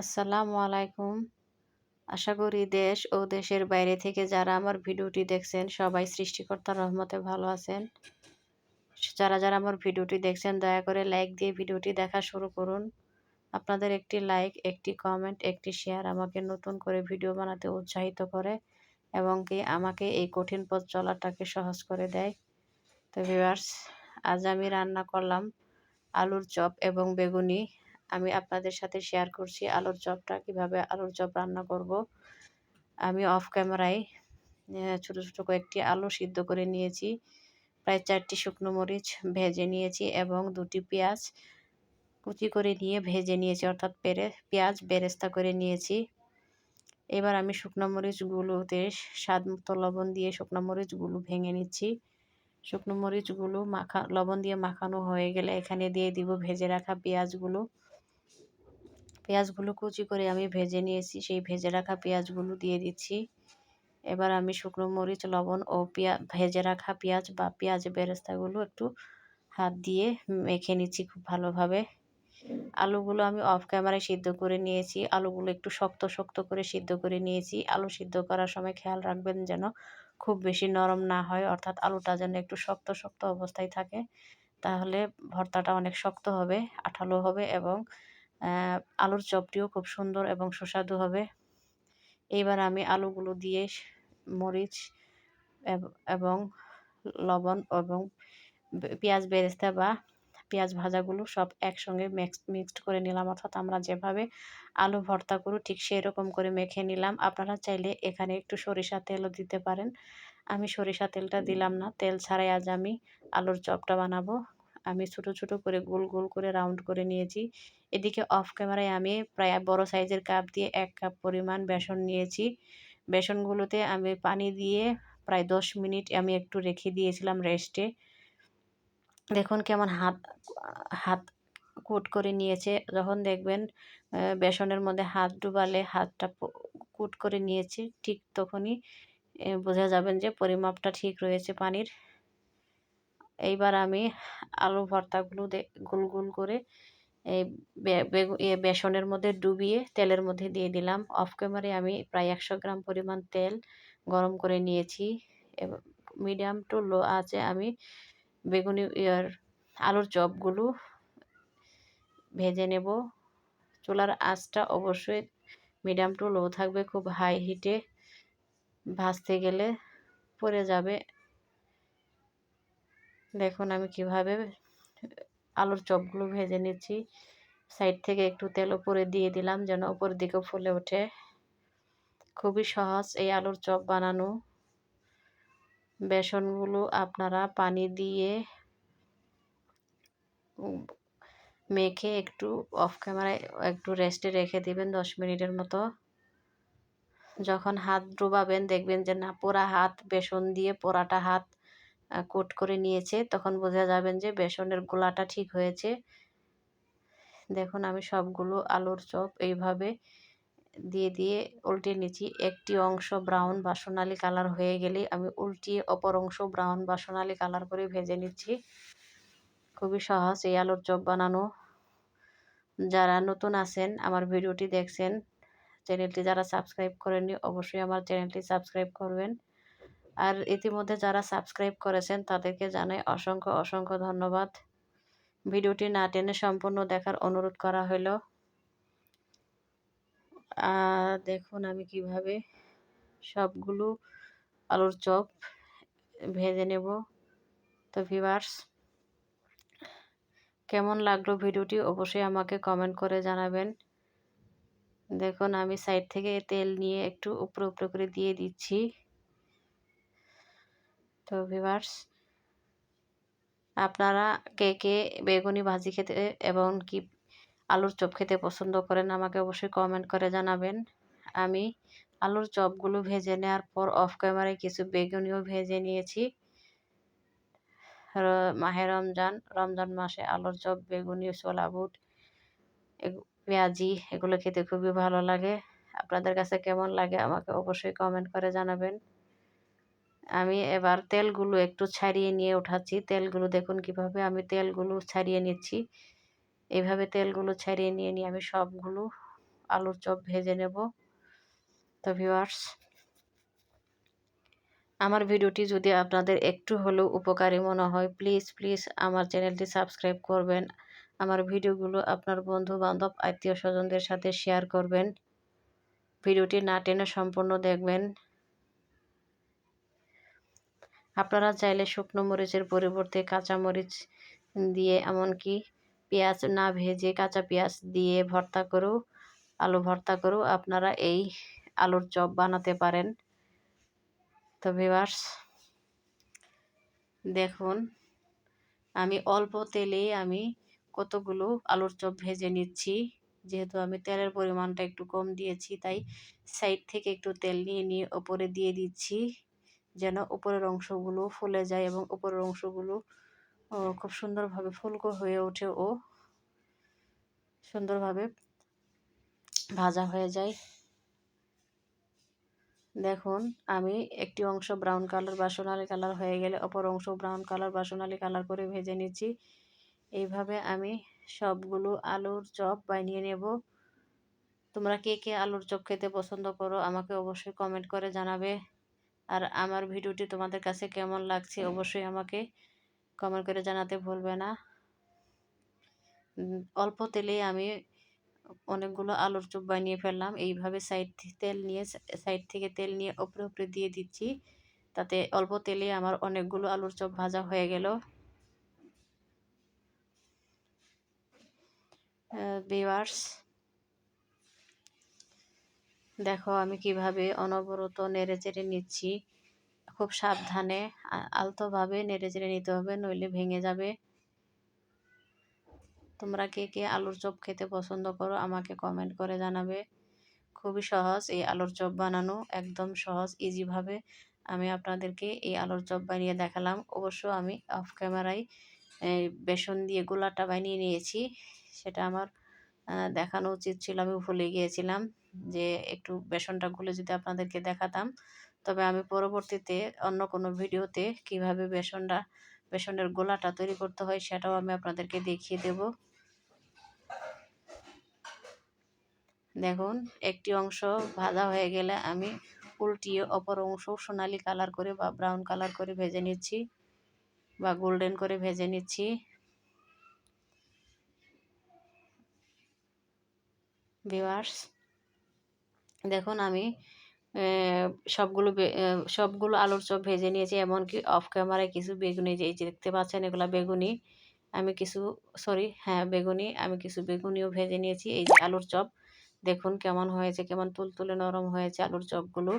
আসসালামু আলাইকুম। আশা করি দেশ ও দেশের বাইরে থেকে যারা আমার ভিডিওটি দেখছেন, সবাই সৃষ্টিকর্তার রহমতে ভালো আছেন। যারা যারা আমার ভিডিওটি দেখছেন, দয়া করে লাইক দিয়ে ভিডিওটি দেখা শুরু করুন। আপনাদের একটি লাইক, একটি কমেন্ট, একটি শেয়ার আমাকে নতুন করে ভিডিও বানাতে উৎসাহিত করে এবং কি আমাকে এই কঠিন পথ চলাটাকে সহজ করে দেয়। তো ভিউয়ার্স, আজ আমি রান্না করলাম আলুর চপ এবং বেগুনি। আমি আপনাদের সাথে শেয়ার করছি আলুর চপটা, কীভাবে আলুর চপ রান্না করব। আমি অফ ক্যামেরায় ছোটো ছোটো কয়েকটি আলু সিদ্ধ করে নিয়েছি। প্রায় চারটি শুকনো মরিচ ভেজে নিয়েছি এবং দুটি পেঁয়াজ কুচি করে নিয়ে ভেজে নিয়েছি, অর্থাৎ পেরে, পেঁয়াজ বেরেস্তা করে নিয়েছি। এবার আমি শুকনো মরিচগুলোতে স্বাদ মতো লবণ দিয়ে শুকনো মরিচগুলো ভেঙে নিচ্ছি। শুকনো মরিচগুলো মাখা, লবণ দিয়ে মাখানো হয়ে গেলে এখানে দিয়ে দিব ভেজে রাখা পেঁয়াজগুলো। পেঁয়াজগুলো কুচি করে আমি ভেজে নিয়েছি। সেই ভেজে রাখা পেঁয়াজগুলো দিয়ে দিচ্ছি। এবার আমি শুকনো মরিচ, লবণ ও পেঁয়া, ভেজে রাখা পেঁয়াজ বা পেঁয়াজ বেরেস্তাগুলো একটু হাত দিয়ে মেখে নিচ্ছি খুব ভালোভাবে। আলুগুলো আমি অফ ক্যামেরায় সিদ্ধ করে নিয়েছি। আলুগুলো একটু শক্ত শক্ত করে সিদ্ধ করে নিয়েছি। আলু সিদ্ধ করার সময় খেয়াল রাখবেন যেন খুব বেশি নরম না হয়, অর্থাৎ আলুটা যেন একটু শক্ত শক্ত অবস্থায় থাকে। তাহলে ভর্তাটা অনেক শক্ত হবে, আঠালো হবে এবং আলুর চপটিও খুব সুন্দর এবং সুস্বাদু হবে। এইবার আমি আলুগুলো দিয়ে মরিচ এবং লবণ এবং পেঁয়াজ বেরেস্তা বা পেঁয়াজ ভাজাগুলো সব একসঙ্গে মিক্স, মিক্সড করে নিলাম। অর্থাৎ আমরা যেভাবে আলু ভর্তা করি ঠিক সেই রকম করে মেখে নিলাম। আপনারা চাইলে এখানে একটু সরিষা তেলও দিতে পারেন। আমি সরিষা তেলটা দিলাম না। তেল ছাড়াই আজ আমি আলুর চপটা বানাবো। আমি ছোট ছোট করে গোল গোল করে রাউন্ড করে নিয়েছি। এদিকে অফ ক্যামেরায় আমি প্রায় বড় সাইজের কাপ দিয়ে এক কাপ পরিমাণ বেসন নিয়েছি। বেসনগুলোতে আমি পানি দিয়ে প্রায় দশ মিনিট আমি একটু রেখে দিয়েছিলাম রেস্টে দেখুন কেমন হাত হাত কুট করে নিয়েছে। যখন দেখবেন বেসনের মধ্যে হাত ডুবালে হাতটা কুট করে নিয়েছে, ঠিক তখনই বোঝা যাবেন যে পরিমাপটা ঠিক রয়েছে পানির। এইবার আমি আলু ভর্তাগুলো গোল গোল করে এই বেসনের মধ্যে ডুবিয়ে তেলের মধ্যে দিয়ে দিলাম। অফ ক্যামেরে আমি প্রায় একশো গ্রাম পরিমাণ তেল গরম করে নিয়েছি। মিডিয়াম টু লো আছে আমি বেগুনি ইয়ার আলুর চপগুলো ভেজে নেব। চুলার আঁচটা অবশ্যই মিডিয়াম টু লো থাকবে। খুব হাই হিটে ভাজতে গেলে পড়ে যাবে। দেখুন আমি কীভাবে আলুর চপগুলো ভেজে নিচ্ছি। সাইড থেকে একটু তেল উপরে দিয়ে দিলাম যেন উপর দিকে ফুলে ওঠে। খুবই সহজ এই আলুর চপ বানানো। বেসনগুলো আপনারা পানি দিয়ে মেখে একটু অফ ক্যামেরায় একটু রেস্টে রেখে দিবেন দশ মিনিটের মতো। যখন হাত ডুবাবেন দেখবেন যে না, পোড়া হাত, বেসন দিয়ে পোড়াটা হাত কোট করে নিয়েছে। তখন বোঝা যাবেন যে বেসনের গোলাটা ঠিক হয়েছে। দেখুন, আমি সবগুলো আলুর চপ এইভাবে দিয়ে দিয়ে উল্টে নিচ্ছি একটি অংশ ব্রাউন বা সোনালি কালার হয়ে গেলে আমি উল্টিয়ে অপর অংশ ব্রাউন বা সোনালি কালার করে ভেজে নিচ্ছি। খুবই সহজ এই আলুর চপ বানানো। যারা নতুন আছেন, আমার ভিডিওটি দেখছেন, চ্যানেলটি যারা সাবস্ক্রাইব করেননি, অবশ্যই আমার চ্যানেলটি সাবস্ক্রাইব করবেন। আর ইতিমধ্যে যারা সাবস্ক্রাইব করেছেন, তাদেরকে জানাই অসংখ্য অসংখ্য ধন্যবাদ। ভিডিওটি না টেনে সম্পূর্ণ দেখার অনুরোধ করা হলো। দেখুন আমি কীভাবে সবগুলো আলুর চপ ভেজে নেব। তো ভিভার্স কেমন লাগল ভিডিওটি অবশ্যই আমাকে কমেন্ট করে জানাবেন। দেখুন আমি সাইড থেকে তেল নিয়ে একটু উপরে উপরে করে দিয়ে দিচ্ছি। তো ভিভার্স আপনারা কে কে বেগুনি ভাজি খেতে এবং কি আলুর চপ খেতে পছন্দ করেন আমাকে অবশ্যই কমেন্ট করে জানাবেন। আমি আলুর চপগুলো ভেজে নেওয়ার পর অফ ক্যামেরায় কিছু বেগুনিও ভেজে নিয়েছি। মাহে রমজান রমজান মাসে আলুর চপ, বেগুনি, ছোলা, বুট পেঁয়াজি, এগুলো খেতে খুবই ভালো লাগে। আপনাদের কাছে কেমন লাগে আমাকে অবশ্যই কমেন্ট করে জানাবেন। আমি এবার তেলগুলো একটু ছাড়িয়ে নিয়ে উঠাচ্ছি। তেলগুলো দেখুন কীভাবে আমি তেলগুলো ছাড়িয়ে নিচ্ছি। এইভাবে তেলগুলো ছাড়িয়ে নিয়ে নিয়ে আমি সবগুলো আলুর চপ ভেজে নেব। তো ভিউয়ার্স, আমার ভিডিওটি যদি আপনাদের একটু হলেও উপকারী মনে হয়, প্লিজ প্লিজ আমার চ্যানেলটি সাবস্ক্রাইব করবেন। আমার ভিডিওগুলো আপনার বন্ধু বান্ধব আত্মীয় স্বজনদের সাথে শেয়ার করবেন। ভিডিওটি না টেনে সম্পূর্ণ দেখবেন। আপনারা চাইলে শুকনো মরিচের পরিবর্তে কাঁচা মরিচ দিয়ে এমনকি পেঁয়াজ না ভেজে কাঁচা পেঁয়াজ দিয়ে ভর্তা করেও, আলু ভর্তা করেও আপনারা এই আলুর চপ বানাতে পারেন। তো ভিভার্স দেখুন, আমি অল্প তেলেই আমি কতগুলো আলুর চপ ভেজে নিচ্ছি। যেহেতু আমি তেলের পরিমাণটা একটু কম দিয়েছি, তাই সাইড থেকে একটু তেল নিয়ে নিয়ে ওপরে দিয়ে দিচ্ছি। যেন উপরের অংশগুলো ফুলে যায় এবং উপরের অংশগুলো খুব সুন্দরভাবে ফুলকো হয়ে ওঠে ও। সুন্দরভাবে ভাজা হয়ে যায়। দেখুন, আমি একটি অংশ ব্রাউন কালার বা সোনালি কালার হয়ে গেলে অপর অংশ ব্রাউন কালার বা সোনালি কালার করে ভেজে নিচ্ছি। এইভাবে আমি সবগুলো আলুর চপ বানিয়ে নেব। তোমরা কে কে আলুর চপ খেতে পছন্দ করো আমাকে অবশ্যই কমেন্ট করে জানাবে। আর আমার ভিডিওটি তোমাদের কাছে কেমন লাগছে অবশ্যই আমাকে কমেন্ট করে জানাতে ভুলবে না। অল্প তেলেই আমি অনেকগুলো আলুর চপ বানিয়ে ফেললাম। এইভাবে সাইড তেল নিয়ে সাইড থেকে তেল নিয়ে ওপরে উপরে দিয়ে দিচ্ছি। তাতে অল্প তেলে আমার অনেকগুলো আলুর চপ ভাজা হয়ে গেল। ভিওয়ার্স দেখো আমি কীভাবে অনবরত নেড়ে চেড়ে নিচ্ছি। খুব সাবধানে আলতোভাবে নেড়ে চেড়ে নিতে হবে, নইলে ভেঙে যাবে। তোমরা কে কে আলুর চপ খেতে পছন্দ করো আমাকে কমেন্ট করে জানাবে। খুবই সহজ এই আলুর চপ বানানো, একদম সহজ ইজিভাবে আমি আপনাদেরকে এই আলুর চপ বানিয়ে দেখালাম। অবশ্য আমি অফ ক্যামেরায় বেসন দিয়ে গোলাটা বানিয়ে নিয়েছি। সেটা আমার দেখানো উচিত ছিল। আমি ভুলে গিয়েছিলাম যে একটু বেসনটা গুলে যদি আপনাদেরকে দেখাতাম। তবে আমি পরবর্তীতে অন্য কোনো ভিডিওতে কীভাবে বেসনটা, বেসনের গোলাটা তৈরি করতে হয় সেটাও আমি আপনাদেরকে দেখিয়ে দেব। দেখুন, একটি অংশ ভাজা হয়ে গেলে আমি উল্টিয়ে অপর অংশ সোনালি কালার করে বা ব্রাউন কালার করে ভেজে নিচ্ছি বা গোল্ডেন করে ভেজে নিচ্ছি। ভিওয়ার্স দেখুন আমি সবগুলো সবগুলো আলুর চপ ভেজে নিয়েছি, এমনকি অফ ক্যামেরায় কিছু বেগুনি যে দেখতে পাচ্ছেন এগুলো বেগুনি, আমি কিছু সরি হ্যাঁ বেগুনি, আমি কিছু বেগুনিও ভেজে নিয়েছি, এই যে আলুর চপ, দেখুন কেমন হয়েছে, কেমন তুলতুলে নরম হয়েছে আলুর চপগুলো।